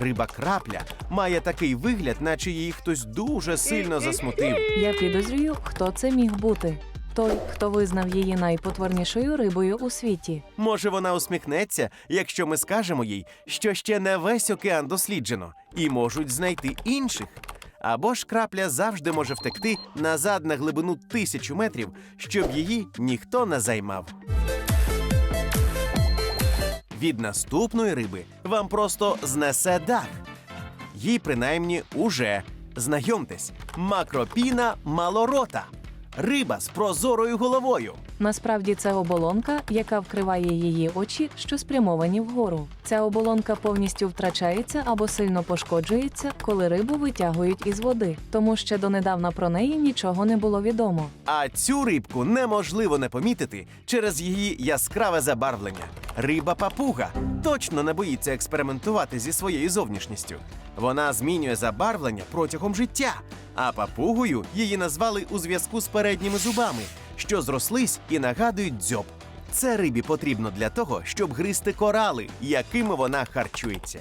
Риба крапля має такий вигляд, наче її хтось дуже сильно засмутив. Я підозрюю, хто це міг бути. Той, хто визнав її найпотворнішою рибою у світі. Може, вона усміхнеться, якщо ми скажемо їй, що ще не весь океан досліджено, і можуть знайти інших. Або ж крапля завжди може втекти назад на глибину тисячу метрів, щоб її ніхто не займав. Від наступної риби вам просто знесе дах. Їй принаймні уже знайомтесь, макропіна малорота. Риба з прозорою головою. Насправді це оболонка, яка вкриває її очі, що спрямовані вгору. Ця оболонка повністю втрачається або сильно пошкоджується, коли рибу витягують із води, тому ще донедавна про неї нічого не було відомо. А цю рибку неможливо не помітити через її яскраве забарвлення. Риба папуга точно не боїться експериментувати зі своєю зовнішністю. Вона змінює забарвлення протягом життя, а папугою її назвали у зв'язку з передніми зубами, що зрослись і нагадують дзьоб. Це рибі потрібно для того, щоб гризти корали, якими вона харчується.